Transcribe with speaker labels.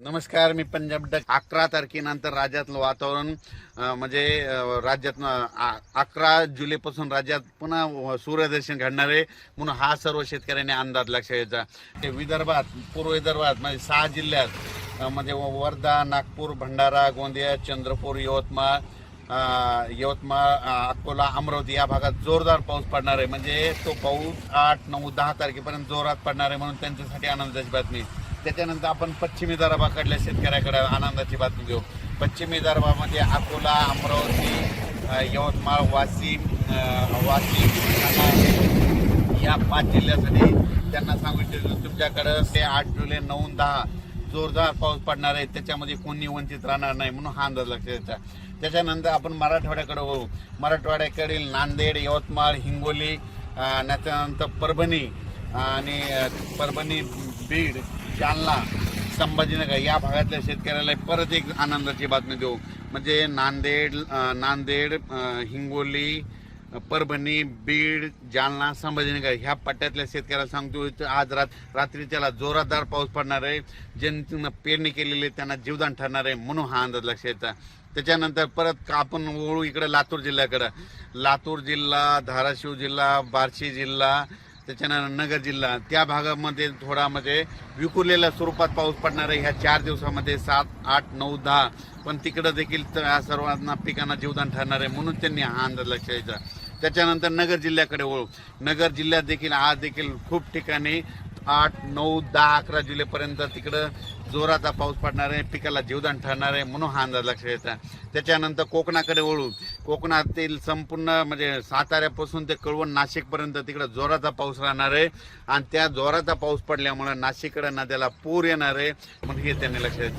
Speaker 1: नमस्कार मी पंजाब डक. अकरा तारखेनंतर राज्यातलं वातावरण म्हणजे राज्यातनं राज्यात अकरा जुलैपासून राज्यात पुन्हा सूर्यदर्शन घडणार आहे. म्हणून हा सर्व शेतकऱ्यांनी अंदाज लक्ष घ्यायचा. ते विदर्भात पूर्व विदर्भात म्हणजे सहा जिल्ह्यात म्हणजे वर्धा नागपूर भंडारा गोंदिया चंद्रपूर यवतमाळ यवतमाळ अकोला अमरावती या भागात जोरदार पाऊस पडणार आहे. म्हणजे तो पाऊस आठ नऊ दहा तारखेपर्यंत जोरात पडणार आहे म्हणून त्यांच्यासाठी आनंदाची बातमी. त्याच्यानंतर आपण पश्चिमी दरबाकडल्या शेतकऱ्याकडे आनंदाची बातमी देऊ पश्चिमी दरबामध्ये अकोला अमरावती यवतमाळ वाशिम वाशिम या पाच जिल्ह्यासाठी त्यांना सांगू इच्छितो तुमच्याकडं ते आठ जुलै नऊ दहा जोरदार पाऊस पडणार आहे त्याच्यामध्ये कोणी वंचित राहणार नाही म्हणून हा अंदाज लक्षात द्यायचा त्याच्यानंतर आपण मराठवाड्याकडे वळू मराठवाड्याकडील नांदेड यवतमाळ हिंगोली त्याच्यानंतर परभणी आणि परभणी बीड जालना संभाजीनगर या भागातल्या शेतकऱ्याला परत एक आनंदाची बातमी देऊ. म्हणजे नांदेड नांदेड हिंगोली परभणी बीड जालना संभाजीनगर ह्या पट्ट्यातल्या शेतकऱ्याला सांगतो आज रात रात्री त्याला जोरदार पाऊस पडणार आहे. ज्यांनी पेरणी केलेली आहे त्यांना जीवदान ठरणार आहे म्हणून हा अंदाज लक्षात येतात त्याच्यानंतर परत का आपण वळू इकडे लातूर जिल्ह्याकडं. लातूर जिल्हा धाराशिव जिल्हा बार्शी जिल्हा त्याच्यानंतर नगर जिल्हा त्या भागामध्ये थोडा म्हणजे विखुरलेल्या स्वरूपात पाऊस पडणार आहे. ह्या चार दिवसामध्ये सात आठ नऊ दहा पण तिकडं देखील सर्वांना पिकांना जीवदान ठरणार आहे म्हणून त्यांनी हा अंदाज लक्ष द्यायचा त्याच्यानंतर नगर जिल्ह्याकडे ओळख नगर जिल्ह्यात देखील आज देखील खूप ठिकाणी आठ नऊ दहा अकरा जुलैपर्यंत तिकडं जोराचा पाऊस पडणार आहे पिकाला जीवदान ठरणार आहे म्हणून हा अंदाज लक्षात येतात त्याच्यानंतर कोकणाकडे वळू कोकणातील संपूर्ण म्हणजे साताऱ्यापासून ते कळवण नाशिकपर्यंत तिकडं जोराचा पाऊस राहणार आहे. आणि त्या जोराचा पाऊस पडल्यामुळे नाशिककडे नद्याला पूर येणार आहे म्हणून हे त्यांनी लक्षात येतं